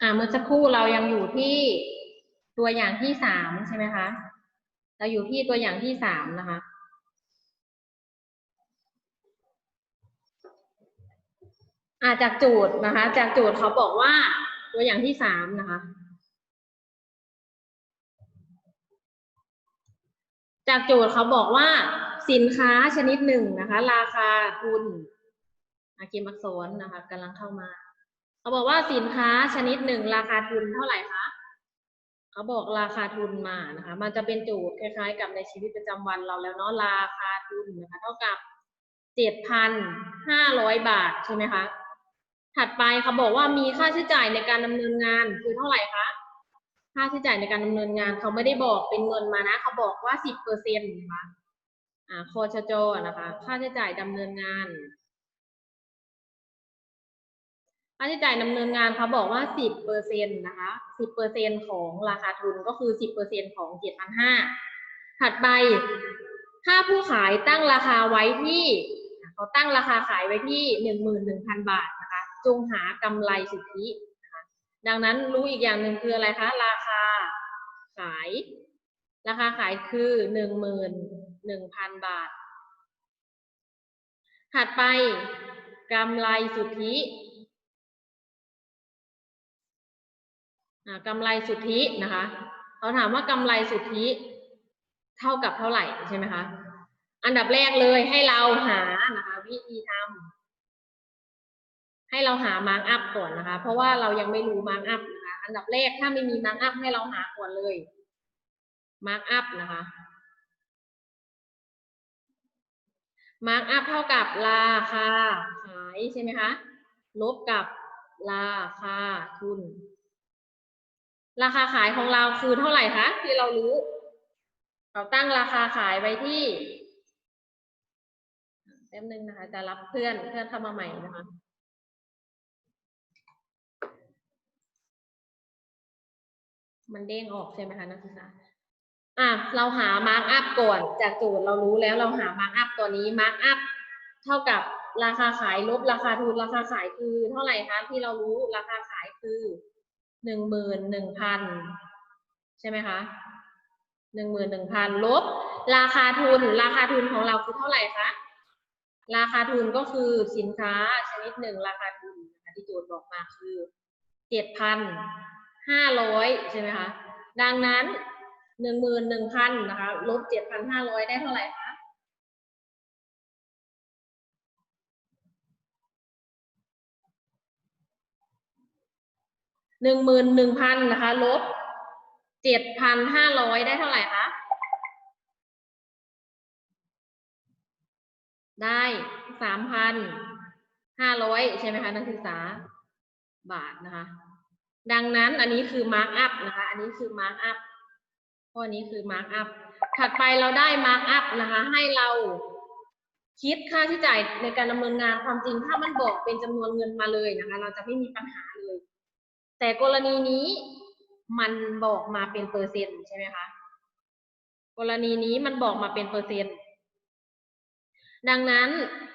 อ่าเมื่อสักครู่เรายังอยู่ที่ตัวอย่างที่สามใช่ไหมคะเราอยู่ที่ตัวอย่างที่สามนะคะ อาจากโจทย์นะคะ จากโจทย์เขาบอกว่าตัวอย่างที่สามนะคะ จากโจทย์เขาบอกว่า สินค้าชนิดหนึ่งนะคะ ราคาทุนอาเกมอักษรนะคะกำลังเข้ามา เขาบอกว่าสินค้าชนิดหนึ่งราคาทุนเท่าไหร่คะเขาบอกราคาทุนมานะคะ มันจะเป็นโจทย์คล้ายๆ กับในชีวิตประจำวันเราแล้วเนาะราคาทุนนะคะเท่ากับเจ็ดพันห้าร้อยบาทใช่ไหมคะถัดไปเขาบอกว่ามีค่าใช้จ่ายในการดำเนินงานคือเท่าไหร่คะค่าใช้จ่ายในการดำเนินงานเขาไม่ได้บอกเป็นเงินมานะเขาบอกว่าสิบเปอร์เซ็นต์นะคะอ่าคอชจนะคะ ค่าใช้จ่ายดำเนินงาน ค่าใช้จ่ายดำเนินงานเขาบอกว่าสิบเปอร์เซ็นต์นะคะสิบเปอร์เซ็นของราคาทุนก็คือสิบเปอร์เซ็นของเจ็ดพันห้าถัดไป ถ้าผู้ขายตั้งราคาไว้ที่ เขาตั้งราคาขายไว้ที่หนึ่งหมื่นหนึ่งพันบาทนะคะ จงหากำไรสุทธินะคะ ดังนั้นรู้อีกอย่างหนึ่งคืออะไรคะ ราคาขาย ราคาขายคือหนึ่งหมื่นหนึ่งพันบาท ถัดไปกำไรสุทธิ กำไรสุทธินะคะเขาถามว่ากำไรสุทธิเท่ากับเท่าไหร่ใช่ไหมคะอันดับแรกเลยให้เราหานะคะวิธีทำให้เราหามาร์กอัพก่อนนะคะ เพราะว่าเรายังไม่รู้มาร์กอัพนะคะอันดับแรกถ้าไม่มีมาร์กอัพให้เราหาก่อนเลยมาร์กอัพนะคะมาร์กอัพเท่ากับราคาขายใช่ไหมคะลบกับราคาทุน ราคาขายของเราคือเท่าไหร่คะที่เรารู้ เราตั้งราคาขายไว้ที่แป๊บนึงนะคะ จะรับเพื่อนเพื่อนเข้ามาใหม่นะคะมันเด้งออกใช่ไหมคะนักศึกษา อะ เราหามาร์กอัพก่อน จากจทย์เรารู้แล้วเราหามาร์กอัพตัวนี้มาร์กอัพเท่ากับราคาขายลบราคาทุนราคาขายคือเท่าไหร่คะที่เรารู้ราคาขาย หนึ่งหมื่นหนึ่งพันใช่ไหมคะหนึ่งหมื่นหนึ่งพันลบ ราคาทุน ราคาทุนของเราคือเท่าไหร่คะ ราคาทุนก็คือสินค้าชนิดหนึ่งราคาทุนนะคะที่โจทย์บอกมาคือเจ็ดพันห้าร้อยใช่ไหมคะ ดังนั้นหนึ่งหมื่นหนึ่งพันนะคะลบเจ็ดพันห้าร้อยได้เท่าไหร่คะ หนึ่งหมื่นหนึ่งพันนะคะลบเจ็ดพันห้าร้อยได้เท่าไหร่คะได้สามพันห้าร้อยใช่ไหมคะนักศึกษาบาทนะคะ ดังนั้นอันนี้คือมาร์กอัพนะคะ อันนี้คือมาร์กอัพข้อนี้คือ mark up ถัดไปเราได้ mark up นะคะ ให้เราคิดค่าใช้จ่ายในการดำเนินงานความจริงถ้ามันบอกเป็นจำนวนเงินมาเลยนะคะ เราจะไม่มีปัญหาเลย แต่กรณีนี้มันบอกมาเป็นเปอร์เซ็นต์ใช่ไหมคะ กรณีนี้มันบอกมาเป็นเปอร์เซ็นต์ ดังนั้น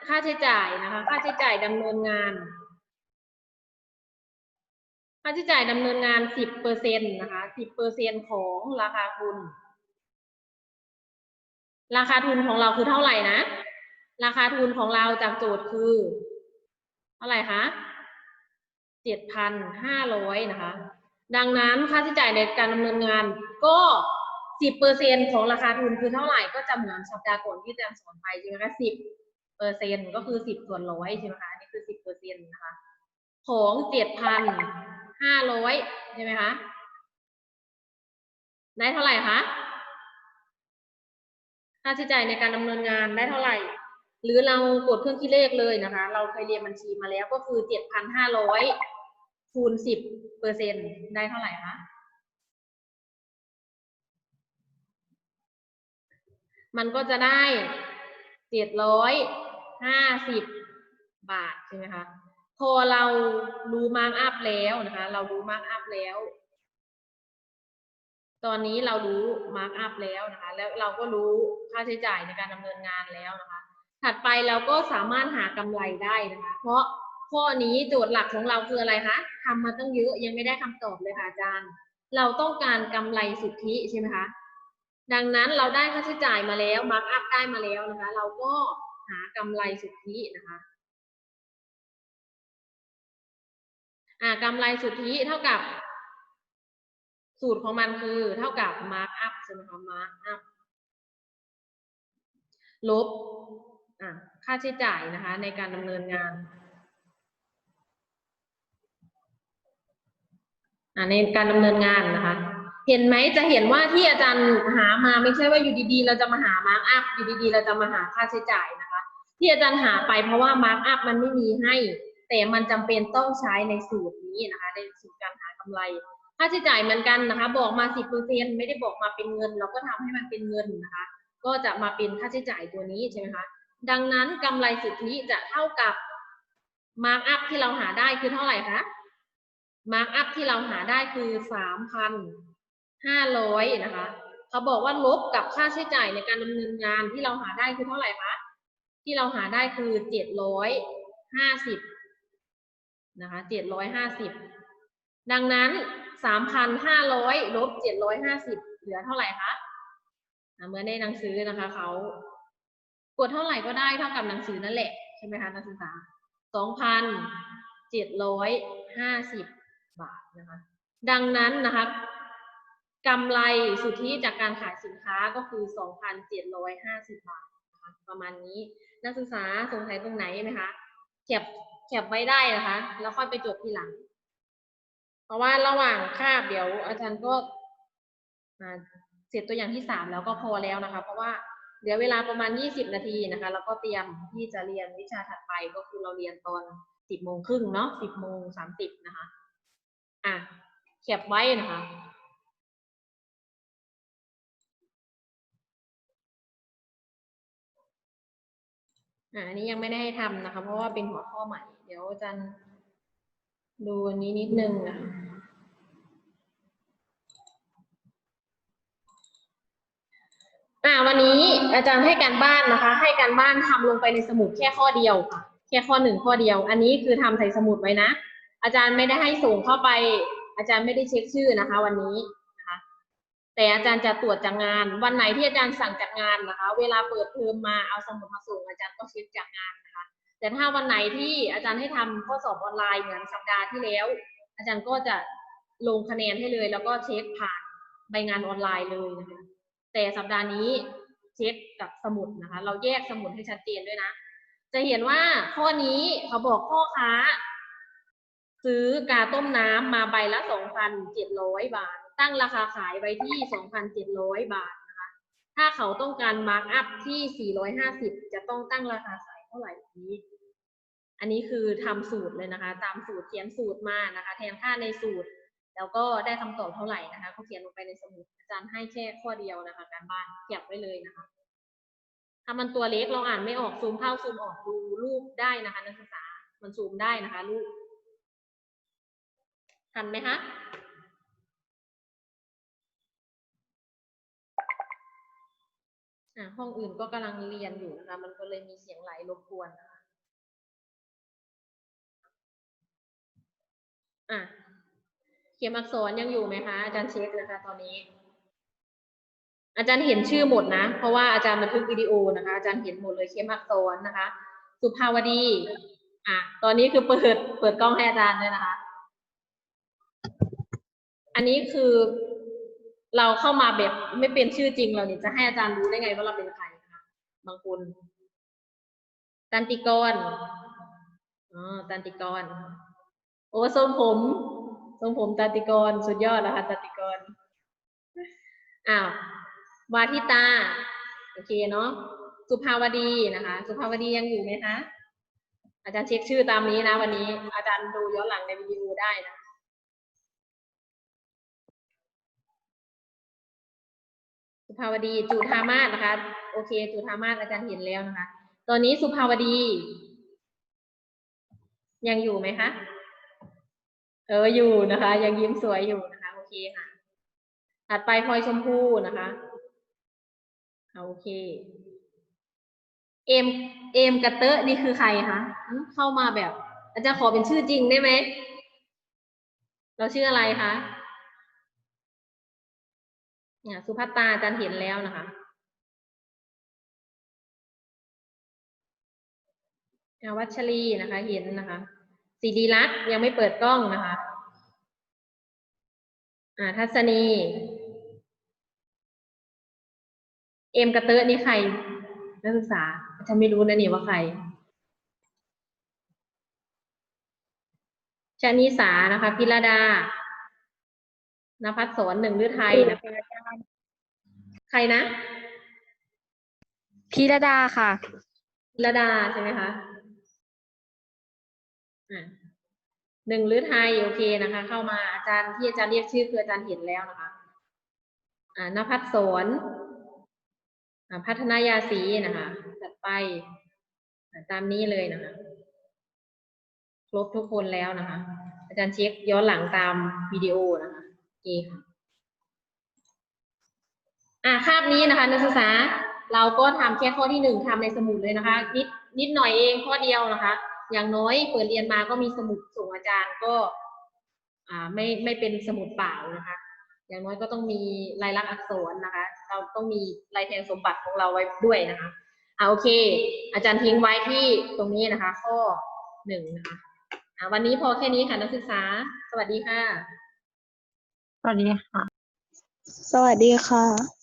ค่าใช้จ่ายนะคะ ค่าใช้จ่ายดำเนินงาน ค่าใช้จ่ายดำเนินงาน10เปอร์เซ็นต์นะคะ10เปอร์เซ็นต์ของราคาทุน ราคาทุนของเราคือเท่าไหร่นะ ราคาทุนของเราจากโจทย์คือ เท่าไหร่คะ 7,500นะคะ ดังนั้นค่าใช้จ่ายในการดำเนินงานก็ 10%ของราคาทุนคือเท่าไหร่ก็จำเหมือนสัปดาห์ก่อนที่อาจารย์สอนไปใช่ไหมคะ10เปอร์เซ็นต์ก็คือ 10 ส่วนร้อยใช่ไหมคะนี่คือ 10เปอร์เซ็นต์นะคะ ของ 7,500 ใช่ไหมคะได้เท่าไหร่คะค่าใช้จ่ายในการดำเนินงานได้เท่าไหร่ หรือเรากดเครื่องคิดเลขเลยนะคะ เราเคยเรียนบัญชีมาแล้วก็คือ 7,500 คูณสิบเปอร์เซ็นได้เท่าไหร่คะมันก็จะได้เจ็ดร้อยห้าสิบบาทใช่ไหมคะพอเรารู้มาร์กอัพแล้วนะคะ เรารู้มาร์กอัพแล้ว ตอนนี้เรารู้มาร์กอัพแล้วนะคะ แล้วเราก็รู้ค่าใช้จ่ายในการดำเนินงานแล้วนะคะ ถัดไปเราก็สามารถหากำไรได้นะคะ เพราะ ข้อนี้โจทย์หลักของเราคืออะไรคะทำมาตั้งเยอะยังไม่ได้คำตอบเลยค่ะอาจารย์ เราต้องการกำไรสุทธิใช่ไหมคะ ดังนั้นเราได้ค่าใช้จ่ายมาแล้วมาร์กอัพได้มาแล้วนะคะ เราก็หากำไรสุทธินะคะอ่ากำไรสุทธิเท่ากับ สูตรของมันคือเท่ากับ mark up ใช่ไหมคะ mark up ลบอ่าค่าใช้จ่ายนะคะในการดำเนินงาน อ่า ในการดำเนินงานนะคะ เห็นไหมจะเห็นว่าที่อาจารย์หามาไม่ใช่ว่าอยู่ดีๆ เราจะมาหา mark up อยู่ดีๆ เราจะมาหาค่าใช้จ่ายนะคะ ที่อาจารย์หาไปเพราะว่า mark up มันไม่มีให้ แต่มันจำเป็นต้องใช้ในสูตรนี้นะคะ ในสูตรการหากำไร ค่าใช้จ่ายเหมือนกันนะคะ บอกมาสิบเปอร์เซ็นไม่ได้บอกมาเป็นเงิน เราก็ทำให้มันเป็นเงินนะคะ ก็จะมาเป็นค่าใช้จ่ายตัวนี้ใช่ไหมคะดังนั้นกำไรสุทธิจะเท่ากับ mark up ที่เราหาได้คือเท่าไหร่คะ mark up ที่เราหาได้คือสามพันห้าร้อยนะคะเขาบอกว่าลบกับค่าใช้จ่ายในการดำเนินงานที่เราหาได้คือเท่าไหร่คะที่เราหาได้คือเจ็ดร้อยห้าสิบนะคะเจ็ดร้อยห้าสิบดังนั้นสามพันห้าร้อยลบเจ็ดร้อยห้าสิบเหลือเท่าไหร่คะเหมื่อนในหนังสือนะคะเขากดเท่าไหร่ก็ได้เท่ากับหนังสือนั่นแหละใช่ไหมคะนักศึกษาสองพันเจ็ดร้อยห้าสิบ นะคะดังนั้นนะคะกำไรสุทธิจากการขายสินค้าก็คือสองพันเจ็ดร้อยห้าสิบบาทนะคะประมาณนี้นักศึกษาสงสัยตรงไหนไหมคะแคปแคปไว้ได้นะคะ แล้วค่อยไปจดทีหลัง เพราะว่าระหว่างคาบเดี๋ยวอาจารย์ก็อ่าเสร็จตัวอย่างที่สามแล้วก็พอแล้วนะคะ เพราะว่าเหลือเวลาประมาณยี่สิบนาทีนะคะ แล้วก็เตรียมที่จะเรียนวิชาถัดไปก็คือเราเรียนตอนสิบโมงครึ่งเนาะสิบโมงสามสิบนะคะ อะเก็บไว้นะคะอันนี้ยังไม่ได้ให้ทำนะคะ เพราะว่าเป็นหัวข้อใหม่ เดี๋ยวอาจารย์ดูอันนี้นิดนึงนะคะอ่าวันนี้อาจารย์ให้การบ้านนะคะ ให้การบ้านทำลงไปในสมุดแค่ข้อเดียวค่ะ แค่ข้อหนึ่งข้อเดียว อันนี้คือทำใส่สมุดไว้นะ อาจารย์ไม่ได้ให้ส่งเข้าไป อาจารย์ไม่ได้เช็คชื่อนะคะ วันนี้นะคะ แต่อาจารย์จะตรวจจากงาน วันไหนที่อาจารย์สั่งจากงานนะคะ เวลาเปิดเทอมมาเอาสมุดมาส่งอาจารย์ก็เช็คจากงานนะคะ แต่ถ้าวันไหนที่อาจารย์ให้ทำข้อสอบออนไลน์เหมือนสัปดาห์ที่แล้ว อาจารย์ก็จะลงคะแนนให้เลย แล้วก็เช็คผ่านใบงานออนไลน์เลยนะคะแต่สัปดาห์นี้เช็คกับสมุดนะคะ เราแยกสมุดให้ชัดเจนด้วยนะ จะเห็นว่าข้อนี้เขาบอกพ่อค้า ซื้อกาต้มน้ำมาใบละสองพันเจ็ดร้อยบาท ตั้งราคาขายไว้ที่สองพันเจ็ดร้อยบาทนะคะ ถ้าเขาต้องการมาร์กอัพที่สี่ร้อยห้าสิบจะต้องตั้งราคาขายเท่าไหร่นี้ อันนี้คือทำสูตรเลยนะคะ ตามสูตรเขียนสูตรมานะคะ แทนค่าในสูตร แล้วก็ได้คำตอบเท่าไหร่นะคะเขาเขียนลงไปในสมุดอาจารย์ให้แค่ข้อเดียวนะคะ การบ้านเก็บไว้เลยนะคะ ถ้ามันตัวเล็กเราอ่านไม่ออกซูมเข้าซูมออกดูรูปได้นะคะนักศึกษา มันซูมได้นะคะรูป ทันไหมคะห้องอื่นก็กำลังเรียนอยู่นะคะ มันก็เลยมีเสียงไหลรบกวนนะคะอะเขียนอักษรยังอยู่ไหมคะ อาจารย์เช็คนะคะ ตอนนี้ อาจารย์เห็นชื่อหมดนะ เพราะว่าอาจารย์บันทึกวิดีโอนะคะ อาจารย์เห็นหมดเลยเขียนอักษรนะคะ สุภาวดี อะ ตอนนี้คือเปิด เปิดกล้องให้อาจารย์ด้วยนะคะ อันนี้คือเราเข้ามาแบบไม่เป็นชื่อจริงเราเนี่ยจะให้อาจารย์รู้ได้ไงว่าเราเป็นใครนะคะบางคนตันติกรอ๋อตันติกร โอ้ทรงผมทรงผมตันติกร สุดยอดแล้วค่ะตันติกรอ้าววาทิตา โอเคเนาะสุภาวดีนะคะ สุภาวดียังอยู่ไหมคะอาจารย์เช็คชื่อตามนี้นะ วันนี้อาจารย์ดูย้อนหลังในวิดีโอได้นะ สุภาวดีจุธามาศนะคะ โอเค จุธามาศอาจารย์เห็นแล้วนะคะ ตอนนี้สุภาวดี ยังอยู่ไหมคะเอออยู่นะคะ ยังยิ้มสวยอยู่นะคะ โอเคค่ะถัดไปพลอยชมพู่นะคะโอเค เอมเอมกระเตอะนี่คือใครคะเข้ามาแบบ อาจารย์ขอเป็นชื่อจริงได้ไหมเราชื่ออะไรคะ เนี่ยสุภัตตาอาจารย์เห็นแล้วนะคะอ่าวัชรีนะคะ เห็นนะคะสีดีรักยังไม่เปิดกล้องนะคะอ่าทัศนี เอ็มกระเตอะนี่ใครนักศึกษาอาจารย์ไม่รู้นะนี่ว่าใครชนิสานะคะ พิรดานภัสสอนหนึ่งฤทัยนะคะ ใครนะพีรดาค่ะพิรดาใช่ไหมคะอ่าหนึ่งฤทัยโอเคนะคะ เข้ามาอาจารย์ที่อาจารย์เรียกชื่อคืออาจารย์เห็นแล้วนะคะอ่านภัสสอนอ่าพัฒนายาสีนะคะจัดไปอ่าตามนี้เลยนะคะ ครบทุกคนแล้วนะคะ อาจารย์เช็คย้อนหลังตามวิดีโอนะคะโอเคค่ะ อ่าคาบนี้นะคะนักศึกษาเราก็ทำแค่ข้อที่หนึ่งทำในสมุดเลยนะคะ นิดนิดหน่อยเองข้อเดียวนะคะ อย่างน้อยเปิดเรียนมาก็มีสมุดส่งอาจารย์ก็อ่าไม่ไม่เป็นสมุดเปล่านะคะ อย่างน้อยก็ต้องมีลายลักษณ์อักษรนะคะ เราต้องมีลายแทนสมบัติของเราไว้ด้วยนะคะอ่าโอเค อาจารย์ทิ้งไว้ที่ตรงนี้นะคะ ข้อหนึ่งนะคะอ่าวันนี้พอแค่นี้ค่ะนักศึกษา สวัสดีค่ะ สวัสดีค่ะ สวัสดีค่ะ